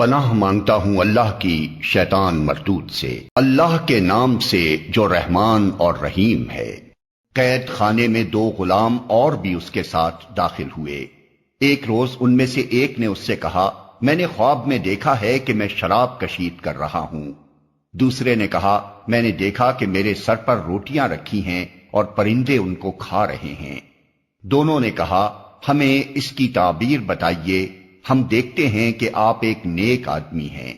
پناہ مانگتا ہوں اللہ کی شیطان مردود سے۔ اللہ کے نام سے جو رحمان اور رحیم ہے۔ قید خانے میں دو غلام اور بھی اس کے ساتھ داخل ہوئے۔ ایک روز ان میں سے ایک نے اس سے کہا، میں نے خواب میں دیکھا ہے کہ میں شراب کشید کر رہا ہوں۔ دوسرے نے کہا، میں نے دیکھا کہ میرے سر پر روٹیاں رکھی ہیں اور پرندے ان کو کھا رہے ہیں۔ دونوں نے کہا، ہمیں اس کی تعبیر بتائیے ہم دیکھتے ہیں کہ آپ ایک نیک آدمی ہیں۔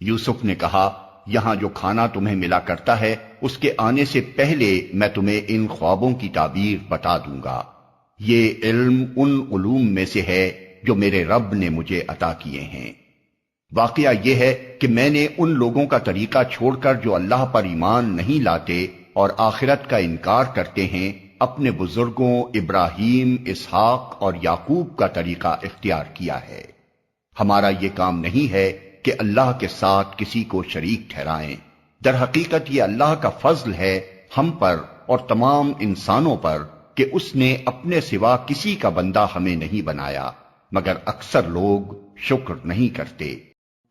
یوسف نے کہا، یہاں جو کھانا تمہیں ملا کرتا ہے، اس کے آنے سے پہلے میں تمہیں ان خوابوں کی تعبیر بتا دوں گا۔ یہ علم ان علوم میں سے ہے جو میرے رب نے مجھے عطا کیے ہیں۔ واقعہ یہ ہے کہ میں نے ان لوگوں کا طریقہ چھوڑ کر جو اللہ پر ایمان نہیں لاتے اور آخرت کا انکار کرتے ہیں اپنے بزرگوں ابراہیم، اسحاق اور یعقوب کا طریقہ اختیار کیا ہے۔ ہمارا یہ کام نہیں ہے کہ اللہ کے ساتھ کسی کو شریک ٹھہرائیں۔ در حقیقت یہ اللہ کا فضل ہے ہم پر اور تمام انسانوں پر کہ اس نے اپنے سوا کسی کا بندہ ہمیں نہیں بنایا، مگر اکثر لوگ شکر نہیں کرتے۔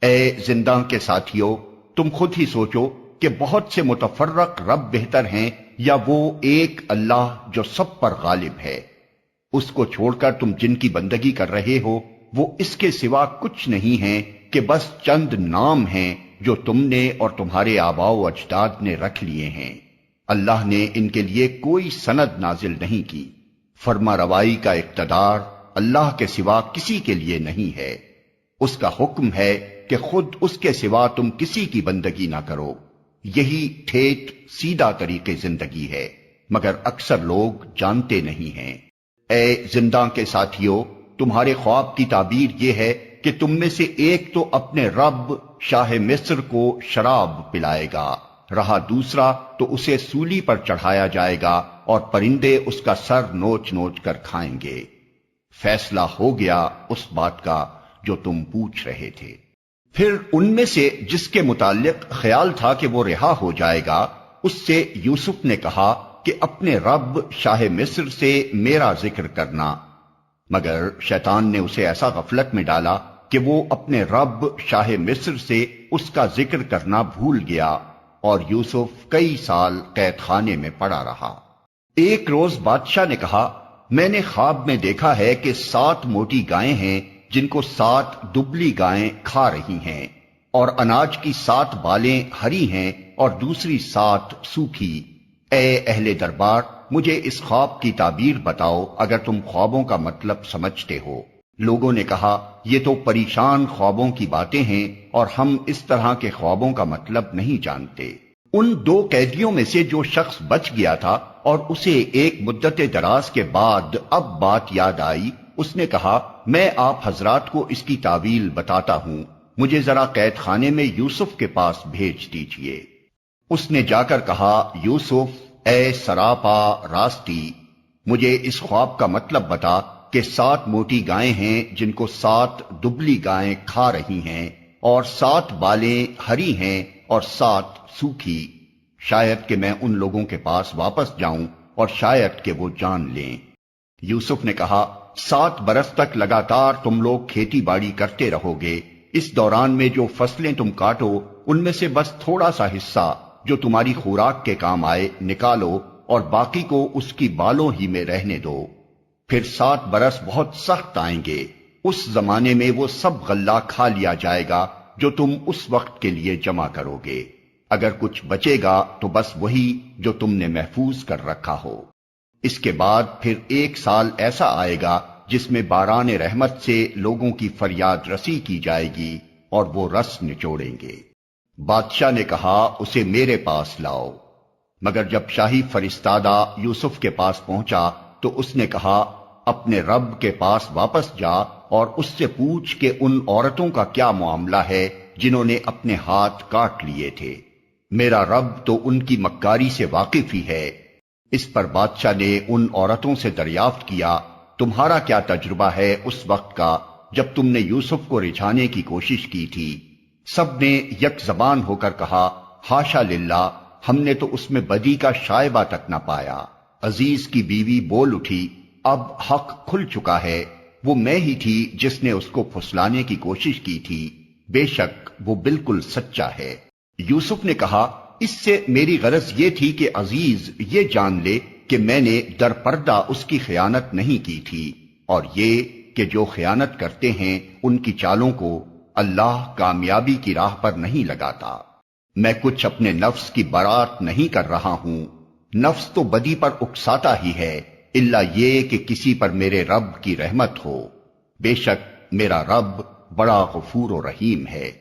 اے زندہ کے ساتھیوں، تم خود ہی سوچو کہ بہت سے متفرق رب بہتر ہیں یا وہ ایک اللہ جو سب پر غالب ہے۔ اس کو چھوڑ کر تم جن کی بندگی کر رہے ہو، وہ اس کے سوا کچھ نہیں ہیں کہ بس چند نام ہیں جو تم نے اور تمہارے آبا و اجداد نے رکھ لیے ہیں۔ اللہ نے ان کے لیے کوئی سند نازل نہیں کی۔ فرما روائی کا اقتدار اللہ کے سوا کسی کے لیے نہیں ہے۔ اس کا حکم ہے کہ خود اس کے سوا تم کسی کی بندگی نہ کرو۔ یہی ٹھیٹ سیدھا طریقے زندگی ہے، مگر اکثر لوگ جانتے نہیں ہیں۔ اے زندہ کے ساتھیوں تمہارے خواب کی تعبیر یہ ہے کہ تم میں سے ایک تو اپنے رب شاہ مصر کو شراب پلائے گا، رہا دوسرا تو اسے سولی پر چڑھایا جائے گا اور پرندے اس کا سر نوچ نوچ کر کھائیں گے۔ فیصلہ ہو گیا اس بات کا جو تم پوچھ رہے تھے۔ پھر ان میں سے جس کے متعلق خیال تھا کہ وہ رہا ہو جائے گا، اس سے یوسف نے کہا کہ اپنے رب شاہ مصر سے میرا ذکر کرنا۔ مگر شیطان نے اسے ایسا غفلت میں ڈالا کہ وہ اپنے رب شاہ مصر سے اس کا ذکر کرنا بھول گیا اور یوسف کئی سال قید خانے میں پڑا رہا۔ ایک روز بادشاہ نے کہا، میں نے خواب میں دیکھا ہے کہ سات موٹی گائیں ہیں جن کو سات دبلی گائیں کھا رہی ہیں اور اناج کی سات بالیں ہری ہیں اور دوسری سات سوکھی۔ اے اہل دربار، مجھے اس خواب کی تعبیر بتاؤ اگر تم خوابوں کا مطلب سمجھتے ہو۔ لوگوں نے کہا، یہ تو پریشان خوابوں کی باتیں ہیں اور ہم اس طرح کے خوابوں کا مطلب نہیں جانتے۔ ان دو قیدیوں میں سے جو شخص بچ گیا تھا اور اسے ایک مدت دراز کے بعد اب بات یاد آئی اس نے کہا، میں آپ حضرات کو اس کی تعویل بتاتا ہوں، مجھے ذرا قید خانے میں یوسف کے پاس بھیج دیجیے۔ اس نے جا کر کہا، یوسف، اے سراپا راستی، مجھے اس خواب کا مطلب بتا کہ سات موٹی گائیں ہیں جن کو سات دبلی گائیں کھا رہی ہیں، اور سات بالیں ہری ہیں اور سات سوکھی۔ شاید کہ میں ان لوگوں کے پاس واپس جاؤں اور شاید کہ وہ جان لیں۔ یوسف نے کہا سات برس تک لگاتار تم لوگ کھیتی باڑی کرتے رہو گے۔ اس دوران میں جو فصلیں تم کاٹو، ان میں سے بس تھوڑا سا حصہ جو تمہاری خوراک کے کام آئے، نکالو اور باقی کو اس کی بالوں ہی میں رہنے دو۔ پھر سات برس بہت سخت آئیں گے۔ اس زمانے میں وہ سب غلہ کھا لیا جائے گا جو تم اس وقت کے لیے جمع کرو گے۔ اگر کچھ بچے گا تو بس وہی جو تم نے محفوظ کر رکھا ہو۔ اس کے بعد پھر ایک سال ایسا آئے گا جس میں باران رحمت سے لوگوں کی فریاد رسی کی جائے گی اور وہ رس نچوڑیں گے۔ بادشاہ نے کہا، اسے میرے پاس لاؤ۔ مگر جب شاہی فرستادہ یوسف کے پاس پہنچا تو اس نے کہا، اپنے رب کے پاس واپس جا اور اس سے پوچھ کہ ان عورتوں کا کیا معاملہ ہے جنہوں نے اپنے ہاتھ کاٹ لیے تھے۔ میرا رب تو ان کی مکاری سے واقف ہی ہے۔ اس پر بادشاہ نے ان عورتوں سے دریافت کیا، تمہارا کیا تجربہ ہے اس وقت کا جب تم نے یوسف کو رجھانے کی کوشش کی تھی؟ سب نے یک زبان ہو کر کہا ہاشا للہ، ہم نے تو اس میں بدی کا شائبہ تک نہ پایا۔ عزیز کی بیوی بول اٹھی، اب حق کھل چکا ہے، وہ میں ہی تھی جس نے اس کو پھسلانے کی کوشش کی تھی۔ بے شک وہ بالکل سچا ہے۔ یوسف نے کہا اس سے میری غرض یہ تھی کہ عزیز یہ جان لے کہ میں نے در پردہ اس کی خیانت نہیں کی تھی، اور یہ کہ جو خیانت کرتے ہیں ان کی چالوں کو اللہ کامیابی کی راہ پر نہیں لگاتا۔ میں کچھ اپنے نفس کی برات نہیں کر رہا ہوں۔ نفس تو بدی پر اکساتا ہی ہے اللہ یہ کہ کسی پر میرے رب کی رحمت ہو۔ بے شک میرا رب بڑا غفور و رحیم ہے۔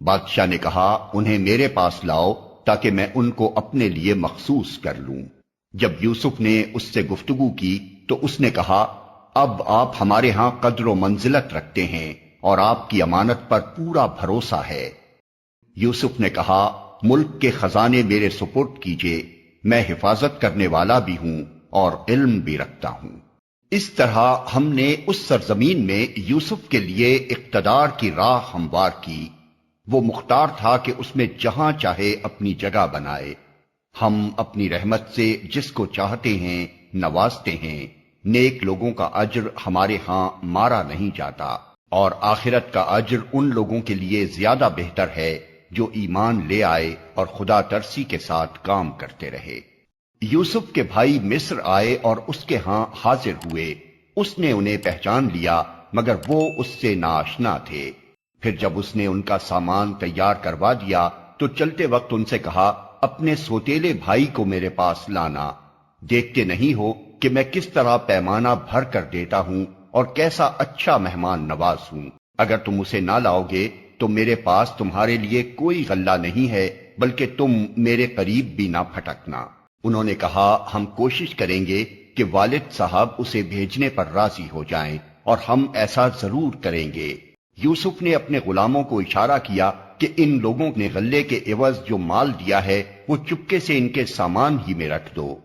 بادشاہ نے کہا، انہیں میرے پاس لاؤ۔ تاکہ میں ان کو اپنے لیے مخصوص کر لوں۔ جب یوسف نے اس سے گفتگو کی تو اس نے کہا، اب آپ ہمارے ہاں قدر و منزلت رکھتے ہیں اور آپ کی امانت پر پورا بھروسہ ہے۔ یوسف نے کہا، ملک کے خزانے میرے سپورٹ کیجیے میں حفاظت کرنے والا بھی ہوں اور علم بھی رکھتا ہوں۔ اس طرح ہم نے اس سرزمین میں یوسف کے لیے اقتدار کی راہ ہموار کی۔ وہ مختار تھا کہ اس میں جہاں چاہے اپنی جگہ بنائے۔ ہم اپنی رحمت سے جس کو چاہتے ہیں نوازتے ہیں۔ نیک لوگوں کا اجر ہمارے ہاں مارا نہیں جاتا۔ اور آخرت کا اجر ان لوگوں کے لیے زیادہ بہتر ہے جو ایمان لے آئے اور خدا ترسی کے ساتھ کام کرتے رہے۔ یوسف کے بھائی مصر آئے اور اس کے ہاں حاضر ہوئے۔ اس نے انہیں پہچان لیا، مگر وہ اس سے ناشنا تھے۔ پھر جب اس نے ان کا سامان تیار کروا دیا تو چلتے وقت ان سے کہا، اپنے سوتیلے بھائی کو میرے پاس لانا۔ دیکھتے نہیں ہو کہ میں کس طرح پیمانہ بھر کر دیتا ہوں اور کیسا اچھا مہمان نواز ہوں۔ اگر تم اسے نہ لاؤ گے تو میرے پاس تمہارے لیے کوئی غلہ نہیں ہے، بلکہ تم میرے قریب بھی نہ پھٹکنا۔ انہوں نے کہا، ہم کوشش کریں گے کہ والد صاحب اسے بھیجنے پر راضی ہو جائیں اور ہم ایسا ضرور کریں گے۔ یوسف نے اپنے غلاموں کو اشارہ کیا کہ ان لوگوں نے غلے کے عوض جو مال دیا ہے، وہ چپکے سے ان کے سامان ہی میں رکھ دو۔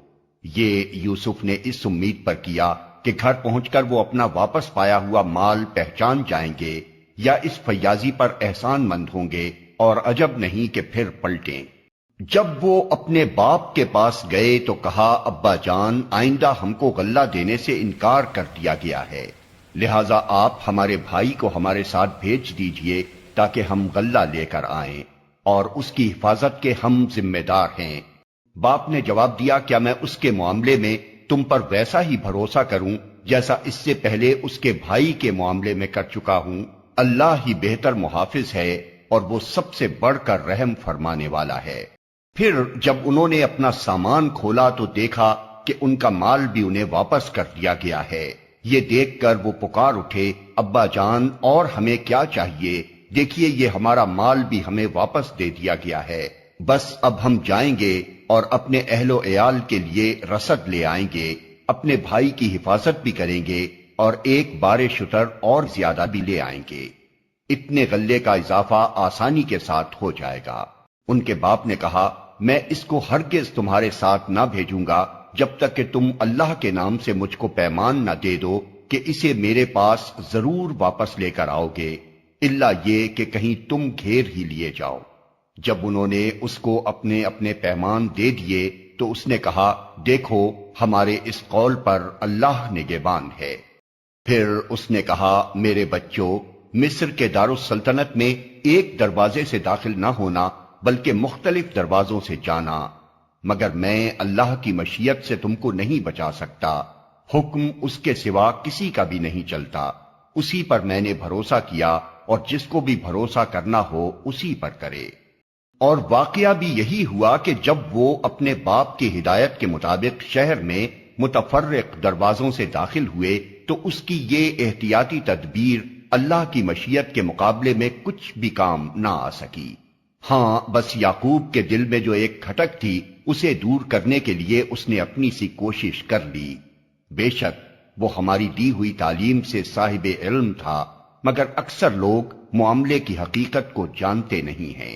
یہ یوسف نے اس امید پر کیا کہ گھر پہنچ کر وہ اپنا واپس پایا ہوا مال پہچان جائیں گے یا اس فیاضی پر احسان مند ہوں گے اور عجب نہیں کہ پھر پلٹیں۔ جب وہ اپنے باپ کے پاس گئے تو کہا، ابا جان، آئندہ ہم کو غلہ دینے سے انکار کر دیا گیا ہے۔ لہذا آپ ہمارے بھائی کو ہمارے ساتھ بھیج دیجیے تاکہ ہم غلہ لے کر آئیں اور اس کی حفاظت کے ہم ذمہ دار ہیں۔ باپ نے جواب دیا، کیا میں اس کے معاملے میں تم پر ویسا ہی بھروسہ کروں جیسا اس سے پہلے اس کے بھائی کے معاملے میں کر چکا ہوں؟ اللہ ہی بہتر محافظ ہے اور وہ سب سے بڑھ کر رحم فرمانے والا ہے۔ پھر جب انہوں نے اپنا سامان کھولا تو دیکھا کہ ان کا مال بھی انہیں واپس کر دیا گیا ہے۔ یہ دیکھ کر وہ پکار اٹھے، ابا جان، اور ہمیں کیا چاہیے؟ دیکھیے، یہ ہمارا مال بھی ہمیں واپس دے دیا گیا ہے۔ بس اب ہم جائیں گے اور اپنے اہل و عیال کے لیے رسد لے آئیں گے۔ اپنے بھائی کی حفاظت بھی کریں گے اور ایک بار شتر اور زیادہ بھی لے آئیں گے۔ اتنے غلے کا اضافہ آسانی کے ساتھ ہو جائے گا۔ ان کے باپ نے کہا، میں اس کو ہرگز تمہارے ساتھ نہ بھیجوں گا۔ جب تک کہ تم اللہ کے نام سے مجھ کو پیمان نہ دے دو کہ اسے میرے پاس ضرور واپس لے کر آؤ گے اللہ یہ کہ کہیں تم گھیر ہی لیے جاؤ۔ جب انہوں نے اس کو اپنے اپنے پیمان دے دیے، تو اس نے کہا، دیکھو، ہمارے اس قول پر اللہ نگبان ہے۔ پھر اس نے کہا، میرے بچوں، مصر کے دارالسلطنت میں ایک دروازے سے داخل نہ ہونا، بلکہ مختلف دروازوں سے جانا۔ مگر میں اللہ کی مشیت سے تم کو نہیں بچا سکتا۔ حکم اس کے سوا کسی کا بھی نہیں چلتا۔ اسی پر میں نے بھروسہ کیا اور جس کو بھی بھروسہ کرنا ہو اسی پر کرے۔ اور واقعہ بھی یہی ہوا کہ جب وہ اپنے باپ کی ہدایت کے مطابق شہر میں متفرق دروازوں سے داخل ہوئے، تو اس کی یہ احتیاطی تدبیر اللہ کی مشیت کے مقابلے میں کچھ بھی کام نہ آ سکی۔ ہاں بس یعقوب کے دل میں جو ایک کھٹک تھی، اسے دور کرنے کے لیے اس نے اپنی سی کوشش کر لی۔ بے شک، وہ ہماری دی ہوئی تعلیم سے صاحب علم تھا، مگر اکثر لوگ معاملے کی حقیقت کو جانتے نہیں ہیں۔